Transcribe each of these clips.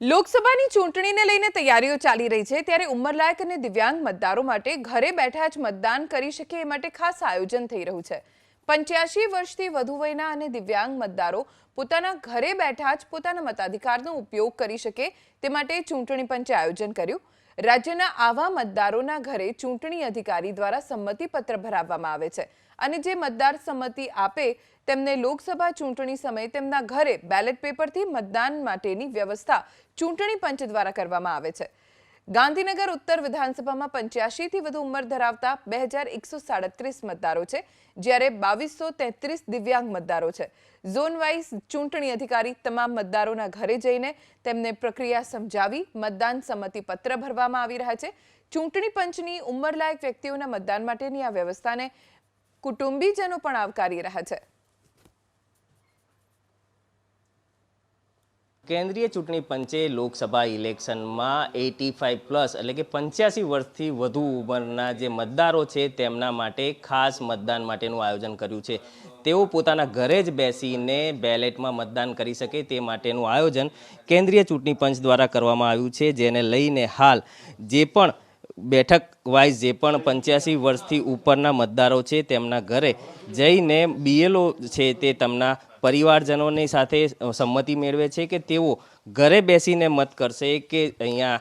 લોકસભાની ચૂંટણીને લઈને તૈયારીઓ ચાલી રહી છે, ત્યારે ઉંમરલાયક અને દિવ્યાંગ મતદારો માટે ઘરે બેઠા જ મતદાન કરી શકે એ માટે ખાસ આયોજન થઈ રહ્યું છે. પંચ્યાસી વર્ષથી વધુ વયના અને દિવ્યાંગ મતદારો પોતાના ઘરે બેઠા જ પોતાના મતાધિકારનો ઉપયોગ કરી શકે તે માટે ચૂંટણી પંચે આયોજન કર્યું. રાજ્યના આવા મતદારોના ઘરે ચૂંટણી અધિકારી દ્વારા સંમતિપત્ર ભરાવવામાં આવે છે. અને જે મતદાર સંમતિ આપે, તેમને લોકસભા ચૂંટણી સમયે તેમના ઘરે બેલેટ પેપરથી મતદાન માટેની વ્યવસ્થા ચૂંટણી પંચ દ્વારા કરવામાં આવે છે. ગાંધીનગર ઉત્તર વિધાનસભામાં પંચ્યાસીથી વધુ ઉંમર ધરાવતા બે હજાર એકસો સાડત્રીસ મતદારો છે, જ્યારે બાવીસો તેત્રીસ દિવ્યાંગ મતદારો છે. ઝોન વાઇઝ ચૂંટણી અધિકારી તમામ મતદારોના ઘરે જઈને તેમને પ્રક્રિયા સમજાવી મતદાન સંમતિ પત્ર ભરવામાં આવી રહ્યા છે. ચૂંટણી પંચની ઉંમરલાયક વ્યક્તિઓના મતદાન માટેની આ વ્યવસ્થાને કુટુંબીજનો પણ આવકારી રહ્યા છે. કેન્દ્રીય ચૂંટણી પંચે લોકસભા ઇલેક્શનમાં એટી ફાઇવ પ્લસ એટલે કે પંચ્યાસી વર્ષથી વધુ ઉંમરના જે મતદારો છે તેમના માટે ખાસ મતદાન માટેનું આયોજન કર્યું છે. તેઓ પોતાના ઘરે જ બેસીને બેલેટમાં મતદાન કરી શકે તે માટેનું આયોજન કેન્દ્રીય ચૂંટણી પંચ દ્વારા કરવામાં આવ્યું છે, જેને લઈને હાલ જે પણ બેઠક વાઇઝ જે પણ પંચ્યાસી વર્ષથી ઉપરના મતદારો છે તેમના ઘરે જઈને બીએલઓ છે તે તેમના પરિવારજનોની સાથે સંમતિ મેળવે છે કે તેઓ ઘરે બેસીને મત કરશે કે અહીંયા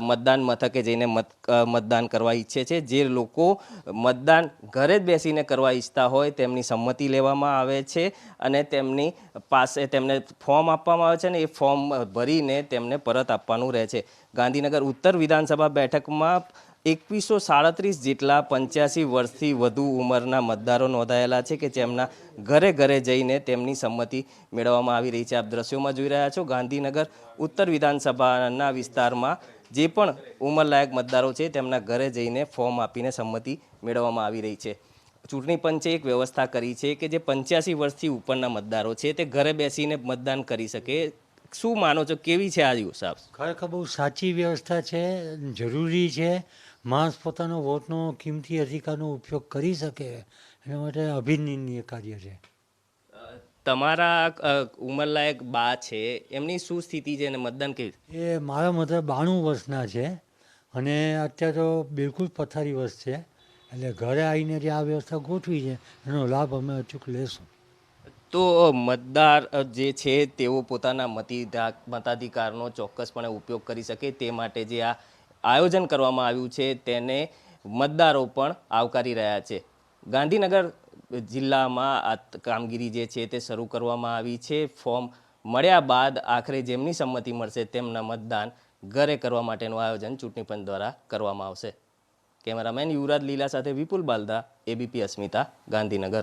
મતદાન મથકે જઈને મત મતદાન કરવા ઈચ્છે છે? જે લોકો મતદાન ઘરે જ બેસીને કરવા ઈચ્છતા હોય તેમની સંમતિ લેવામાં આવે છે અને તેમની પાસે તેમને ફોર્મ આપવામાં આવે છે ને એ ફોર્મ ભરીને તેમને પરત આપવાનું રહે છે. ગાંધીનગર ઉત્તર વિધાનસભા બેઠકમાં એકવીસો સાડત્રીસ જેટલા પંચ્યાસી વર્ષથી વધુ ઉંમરના મતદારો નોંધાયેલા છે કે જેમના ઘરે ઘરે જઈને તેમની સંમતિ મેળવવામાં આવી રહી છે. આપ દ્રશ્યોમાં જોઈ રહ્યા છો, ગાંધીનગર ઉત્તર વિધાનસભાના વિસ્તારમાં જે પણ ઉંમરલાયક મતદારો છે તેમના ઘરે જઈને ફોર્મ આપીને સંમતિ મેળવવામાં આવી રહી છે. ચૂંટણી પંચે એક વ્યવસ્થા કરી છે કે જે પંચ્યાસી વર્ષથી ઉપરના મતદારો છે તે ઘરે બેસીને મતદાન કરી શકે. શું માનો છો, કેવી છે આ યોજના ખરેખર બહુ સાચી વ્યવસ્થા છે, જરૂરી છે. માણસ પોતાનો વોટનો કિંમતી અધિકારનો ઉપયોગ કરી શકે એના માટે અભિનંદનીય કાર્ય છે. તમારા ઉંમરલાયક બા છે એમની શું સ્થિતિ છે અને મતદાન કેવી એ મારા મતે બાણું વર્ષના છે અને અત્યારે તો બિલકુલ પથારી વર્ષ છે એટલે ઘરે આવીને જે આ વ્યવસ્થા ગોઠવી છે એનો લાભ અમે અચૂક લેશું. તો મતદાર જે છે તેઓ પોતાના મતિધા મતાધિકારનો ચોક્કસપણે ઉપયોગ કરી શકે તે માટે જે આ આયોજન કરવામાં આવ્યું છે, તેને મતદારો પણ આવકારી રહ્યા છે. ગાંધીનગર જિલ્લામાં આ કામગીરી જે છે તે શરૂ કરવામાં આવી છે. ફોર્મ મળ્યા બાદ આખરે જેમની સંમતિ મળશે તેમના મતદાન ઘરે કરવા માટેનું આયોજન ચૂંટણી પંચ દ્વારા કરવામાં આવશે. કેમેરામેન યુવરાજ લીલા સાથે વિપુલ બાલદા, એબીપી અસ્મિતા, ગાંધીનગર.